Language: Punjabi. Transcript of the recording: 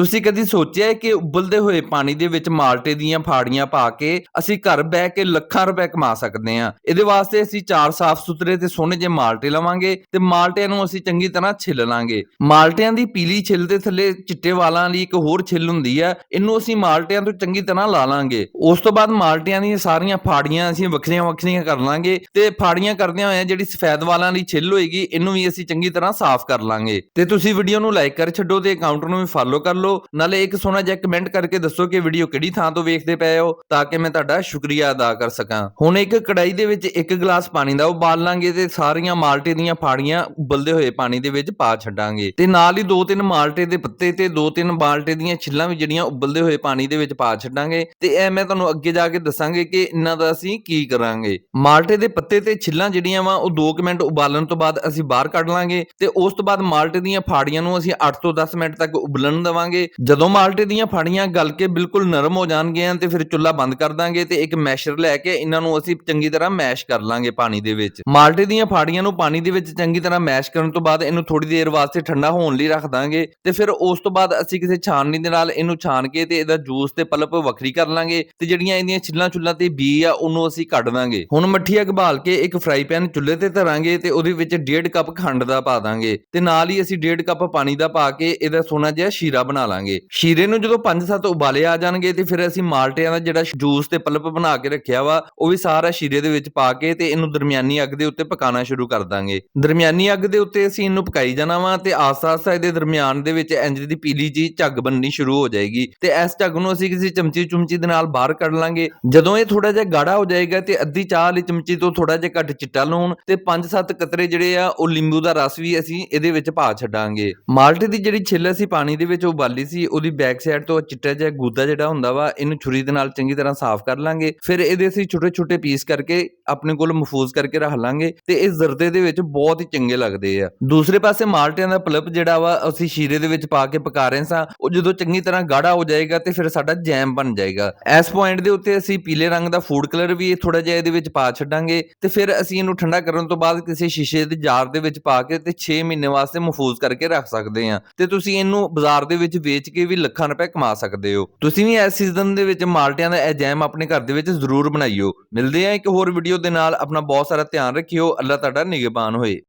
ਤੁਸੀਂ ਕਦੀ ਸੋਚਿਆ ਹੈ ਕਿ ਉਬਲਦੇ ਹੋਏ ਪਾਣੀ ਦੇ ਵਿੱਚ ਮਾਲਟੇ ਦੀਆਂ ਫਾੜੀਆਂ ਪਾ ਕੇ ਅਸੀਂ ਘਰ ਬਹਿ ਕੇ ਲੱਖਾਂ ਰੁਪਏ ਕਮਾ ਸਕਦੇ ਹਾਂ? ਇਹਦੇ ਵਾਸਤੇ ਅਸੀਂ ਚਾਰ ਸਾਫ਼ ਸੁਥਰੇ ਤੇ ਸੋਹਣੇ ਜਿਹੇ ਮਾਲਟੇ ਲਵਾਂਗੇ ਤੇ ਮਾਲਟਿਆਂ ਨੂੰ ਅਸੀਂ ਚੰਗੀ ਤਰ੍ਹਾਂ ਛਿੱਲ ਲਾਂਗੇ। ਮਾਲਟਿਆਂ ਦੀ ਪੀਲੀ ਛਿੱਲ ਦੇ ਥੱਲੇ ਚਿੱਟੇ ਵਾਲਾਂ ਲਈ ਇੱਕ ਹੋਰ ਛਿੱਲ ਹੁੰਦੀ ਹੈ, ਇਹਨੂੰ ਅਸੀਂ ਮਾਲਟਿਆਂ ਤੋਂ ਚੰਗੀ ਤਰ੍ਹਾਂ ਲਾ ਲਾਂਗੇ। ਉਸ ਤੋਂ ਬਾਅਦ ਮਾਲਟਿਆਂ ਦੀਆਂ ਸਾਰੀਆਂ ਫਾੜੀਆਂ ਅਸੀਂ ਵੱਖਰੀਆਂ ਵੱਖਰੀਆਂ ਕਰ ਲਾਂਗੇ ਤੇ ਫਾੜੀਆਂ ਕਰਦਿਆਂ ਹੋਇਆਂ ਜਿਹੜੀ ਸਫੈਦ ਵਾਲਾਂ ਦੀ ਛਿੱਲ ਹੋਏਗੀ, ਇਹਨੂੰ ਵੀ ਅਸੀਂ ਚੰਗੀ ਤਰ੍ਹਾਂ ਸਾਫ਼ ਕਰ ਲਾਂਗੇ। ਤੇ ਤੁਸੀਂ ਵੀਡੀਓ ਨੂੰ ਲਾਈਕ ਕਰ ਛੱਡੋ ਤੇ ਅਕਾਊਂਟ ਨੂੰ ਵੀ ਫਾਲੋ ਕਰ ਲਓ। ਨਾਲੇ ਇੱਕ ਸੋਹਣਾ ਜਿਹਾ ਕਮੈਂਟ ਕਰਕੇ ਦੱਸੋ ਕਿ ਵੀਡੀਓ ਕਿਹੜੀ ਥਾਂ ਤੋਂ ਵੇਖਦੇ ਪਏ ਹੋ, ਤਾਂ ਕਿ ਮੈਂ ਤੁਹਾਡਾ ਸ਼ੁਕਰੀਆ ਅਦਾ ਕਰ ਸਕਾਂ। ਹੁਣ ਇੱਕ ਕੜਾਈ ਦੇ ਵਿੱਚ ਇੱਕ ਗਲਾਸ ਪਾਣੀ ਦਾ ਉਬਾਲ ਲਾਂਗੇ ਤੇ ਸਾਰੀਆਂ ਮਾਲਟੇ ਦੀਆਂ ਫਾੜੀਆਂ ਉਬਲਦੇ ਹੋਏ ਪਾਣੀ ਦੇ ਵਿੱਚ ਪਾ ਛੱਡਾਂਗੇ। ਤੇ ਨਾਲ ਹੀ ਦੋ ਤਿੰਨ ਮਾਲਟੇ ਦੇ ਪੱਤੇ ਤੇ ਦੋ ਤਿੰਨ ਮਾਲਟੇ ਦੀਆਂ ਛਿੱਲਾਂ ਵੀ ਜਿਹੜੀਆਂ ਉਬਲਦੇ ਹੋਏ ਪਾਣੀ ਦੇ ਵਿੱਚ ਪਾ ਛੱਡਾਂਗੇ। ਤੇ ਇਹ ਮੈਂ ਤੁਹਾਨੂੰ ਅੱਗੇ ਜਾ ਕੇ ਦੱਸਾਂਗੇ ਕਿ ਇਹਨਾਂ ਦਾ ਅਸੀਂ ਕੀ ਕਰਾਂਗੇ। ਮਾਲਟੇ ਦੇ ਪੱਤੇ ਤੇ ਛਿੱਲਾਂ ਜਿਹੜੀਆਂ ਵਾ, ਉਹ 2 ਮਿੰਟ ਉਬਾਲਣ ਤੋਂ ਬਾਅਦ ਅਸੀਂ ਬਾਹਰ ਕੱਢ ਲਾਂਗੇ ਤੇ ਉਸ ਤੋਂ ਬਾਅਦ ਮਾਲਟੇ ਦੀਆਂ ਫਾੜੀਆਂ ਨੂੰ ਅਸੀਂ 8 ਤੋਂ 10 ਮਿੰਟ ਤੱਕ ਉਬਲਣ ਦੇਵਾਂਗੇ। ਜਦੋਂ ਮਾਲਟੇ ਦੀਆਂ ਫਾੜੀਆਂ ਗਲ ਕੇ ਬਿਲਕੁਲ ਨਰਮ ਹੋ ਜਾਣਗੀਆਂ ਤੇ ਫਿਰ ਚੁੱਲ੍ਹਾ ਬੰਦ ਕਰ ਦਾਂਗੇ ਤੇ ਇੱਕ ਮੈਸ਼ਰ ਲੈ ਕੇ ਇਹਨਾਂ ਨੂੰ ਅਸੀਂ ਚੰਗੀ ਤਰ੍ਹਾਂ ਮੈਸ਼ ਕਰ ਲਾਂਗੇ ਪਾਣੀ ਦੇ ਵਿੱਚ। ਮਾਲਟੇ ਦੀਆਂ ਫਾੜੀਆਂ ਨੂੰ ਪਾਣੀ ਦੇ ਵਿੱਚ ਚੰਗੀ ਤਰ੍ਹਾਂ ਮੈਸ਼ ਕਰਨ ਤੋਂ ਬਾਅਦ ਇਹਨੂੰ ਥੋੜੀ ਦੇਰ ਵਾਸਤੇ ਠੰਡਾ ਹੋਣ ਲਈ ਰੱਖ ਦਾਂਗੇ ਤੇ ਫਿਰ ਉਸ ਤੋਂ ਬਾਅਦ ਅਸੀਂ ਕਿਸੇ ਛਾਨਣੀ ਦੇ ਨਾਲ ਇਹਨੂੰ ਛਾਣ ਕੇ ਤੇ ਇਹਦਾ ਜੂਸ ਤੇ ਪਲਪ ਵੱਖਰੀ ਕਰ ਲਾਂਗੇ ਤੇ ਜਿਹੜੀਆਂ ਇਹਦੀਆਂ ਛਿੱਲਾਂ ਛੁੱਲਾਂ ਤੇ ਬੀ ਆ ਉਹਨੂੰ ਅਸੀਂ ਕੱਢ ਦਾਂਗੇ। ਹੁਣ ਮੱਠੀ ਅੱਗ ਕੇ ਇੱਕ ਫਰਾਈ ਪੈਨ ਚੁੱਲ੍ਹੇ ਤੇ ਧਰਾਂਗੇ ਤੇ ਉਹਦੇ ਵਿੱਚ 1.5 ਕੱਪ ਖੰਡ ਦਾ ਪਾ ਦਾਂਗੇ ਤੇ ਨਾਲ ਹੀ ਅਸੀਂ 1.5 ਕੱਪ ਪਾਣੀ ਦਾ ਪਾ ਕੇ ਇਹਦਾ ਸੋਨਾ ਜਿਹਾ ਸ਼ੀਰਾ ਬਣਾ ਲਾਂਗੇ। ਸ਼ੀਰੇ ਨੂੰ ਜਦੋਂ 5-7 ਉਬਾਲੇ ਆ ਜਾਣਗੇ ਤੇ ਫਿਰ ਅਸੀਂ ਮਾਲਟਿਆਂ ਦਾ ਜਿਹੜਾ ਜੂਸ ਤੇ ਪਲਪ ਬਣਾ ਕੇ ਰੱਖਿਆ ਵਾ, ਉਹ ਵੀ ਸਾਰਾ ਸ਼ੀਰੇ ਦੇ ਵਿੱਚ ਪਾ ਕੇ ਤੇ ਇਹਨੂੰ ਦਰਮਿਆਨੀ ਅੱਗ ਦੇ ਉੱਤੇ ਪਕਾਉਣਾ ਸ਼ੁਰੂ ਕਰ ਦਾਂਗੇ। ਦਰਮਿਆਨੀ ਅੱਗ ਦੇ ਉੱਤੇ ਅਸੀਂ ਇਹਨੂੰ ਪਕਾਈ ਜਾਣਾ ਵਾ ਤੇ ਆਸਾ-ਆਸਾ ਇਹਦੇ ਦਰਮਿਆਨ ਦੇ ਵਿੱਚ ਇੰਜ ਦੀ ਪੀਲੀ ਜੀ ਝੱਗ ਬਣਨੀ ਸ਼ੁਰੂ ਹੋ ਜਾਏਗੀ ਤੇ ਇਸ ਝੱਗ ਨੂੰ ਅਸੀਂ ਕਿਸੇ ਚਮਚੀ ਚਮਚੀ ਦੇ ਨਾਲ ਬਾਹਰ ਕੱਢ ਲਾਂਗੇ। ਜਦੋਂ ਇਹ ਥੋੜਾ ਜਿਹਾ ਗਾੜਾ ਹੋ ਜਾਏਗਾ ਤੇ ਅੱਧੀ ਚਾਹ ਵਾਲੀ ਚਮਚੀ ਤੋਂ ਥੋੜਾ ਜਿਹਾ ਘੱਟ ਚਿੱਟਾ ਲੂਣ ਤੇ 5-7 ਕਤਰੇ ਜਿਹੜੇ ਆ, ਉਹ ਲਿੰਬੂ ਦਾ ਰਸ ਵੀ ਅਸੀਂ ਇਹਦੇ ਵਿੱਚ ਪਾ ਛੱਡਾਂਗੇ। ਮਾਲਟੇ ਦੀ ਜਿਹੜੀ ਛਿੱਲ ਅਸੀਂ ਪਾਣੀ ਦੇ ਵਿੱਚ ਉਬਾਲ ਸੀ, ਉਹਦੀ ਬੈਕ ਸਾਈਡ ਤੋਂ ਚਿੱਟਾ ਜਿਹਾ ਗੂਦਾ ਜਿਹੜਾ ਹੁੰਦਾ ਵਾ, ਇਹਨੂੰ ਛੁਰੀ ਦੇ ਨਾਲ ਚੰਗੀ ਤਰ੍ਹਾਂ ਸਾਫ਼ ਕਰ ਲਾਂਗੇ। ਫਿਰ ਇਹਦੇ ਅਸੀਂ ਛੋਟੇ-ਛੋਟੇ ਪੀਸ ਕਰਕੇ ਆਪਣੇ ਕੋਲ ਮਹਫੂਜ਼ ਕਰਕੇ ਰੱਖ ਲਾਂਗੇ ਤੇ ਇਹ ਜ਼ਰਦੇ ਦੇ ਵਿੱਚ ਬਹੁਤ ਹੀ ਚੰਗੇ ਲੱਗਦੇ ਆ। ਦੂਸਰੇ ਪਾਸੇ ਮਾਲਟਿਆਂ ਦਾ ਪਲਪ ਜਿਹੜਾ ਵਾ, ਅਸੀਂ ਸ਼ੀਰੇ ਦੇ ਵਿੱਚ ਪਾ ਕੇ ਪਕਾ ਰਹੇ ਸਾਂ, ਉਹ ਜਦੋਂ ਚੰਗੀ ਤਰ੍ਹਾਂ ਗਾੜਾ ਹੋ ਜਾਏਗਾ ਤੇ ਫਿਰ ਸਾਡਾ ਜੈਮ ਬਣ ਜਾਏਗਾ। ਇਸ ਪੁਆਇੰਟ ਦੇ ਉੱਤੇ ਅਸੀਂ ਪੀਲੇ ਰੰਗ ਦਾ ਫੂਡ ਕਲਰ ਵੀ ਥੋੜਾ ਜਿਹਾ ਇਹਦੇ ਵਿੱਚ ਪਾ ਛੱਡਾਂਗੇ ਤੇ ਫਿਰ ਅਸੀਂ ਇਹਨੂੰ ਠੰਡਾ ਕਰਨ ਤੋਂ ਬਾਅਦ ਕਿਸੇ ਸ਼ੀਸ਼ੇ ਦੇ ਜਾਰ ਦੇ ਵਿੱਚ ਪਾ ਕੇ ਤੇ 6 ਮਹੀਨੇ ਵਾਸਤੇ ਮਹਫੂਜ਼ ਕਰਕੇ ਰੱਖ ਸਕਦੇ ਹਾਂ। ਤੇ ਤੁਸੀਂ ਇਹਨੂੰ ਬਾਜ਼ਾਰ ਦੇ ਵਿੱਚ ਵੇਚ ਕੇ ਵੀ ਲੱਖਾਂ ਰੁਪਏ ਕਮਾ ਸਕਦੇ ਹੋ। ਤੁਸੀਂ ਵੀ ਇਸ ਸੀਜ਼ਨ ਦੇ ਵਿੱਚ ਮਾਲਟਿਆਂ ਦਾ ਇਹ ਜੈਮ ਆਪਣੇ ਘਰ ਦੇ ਵਿੱਚ ਜ਼ਰੂਰ ਬਣਾਈਓ। ਮਿਲਦੇ ਆ ਇੱਕ ਹੋਰ ਵੀਡੀਓ ਦੇ ਨਾਲ। ਆਪਣਾ ਬਹੁਤ ਸਾਰਾ ਧਿਆਨ ਰੱਖਿਓ। ਅੱਲਾ ਤੁਹਾਡਾ ਨਿਗਹਿਬਾਨ ਹੋਏ।